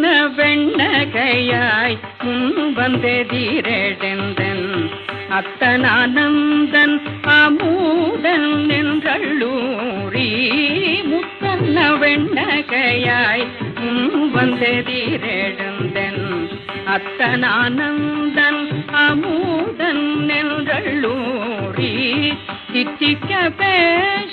சின்ன வெண்ணகையாய் முன் வந்தெதிரெழுந்தன் அத்தனானந்தன் அமூதன் நின்றள்ளூரி முத்தன்ன வெண்ணகையாய் முன் வந்தெதிரெழுந்தன் அத்தனானந்தன் அமூதன் நின்றள்ளூரி தித்திக்க பேசுவாய்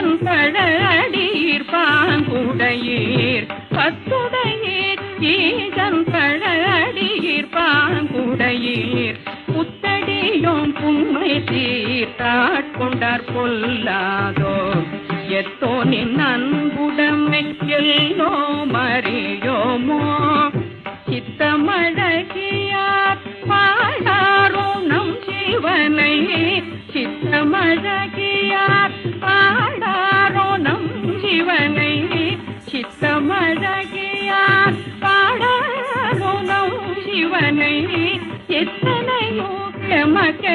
ஈசன் பழடீர் பாங்குடையீர். பத்துடையீர் ஈசன் பழடீர் பாங்குடையீர். புத்தடியோம் புண்மை தீர்த்தாட்கொண்டார் பொல்லாதோ. எத்தோ நின் அன்புடமை எல்லோ மறியோமோ சித்தமழகியார் பாடாரோ நம் சிவனை சித்தமழகி சிறுவனை எத்தனையோ எமக்க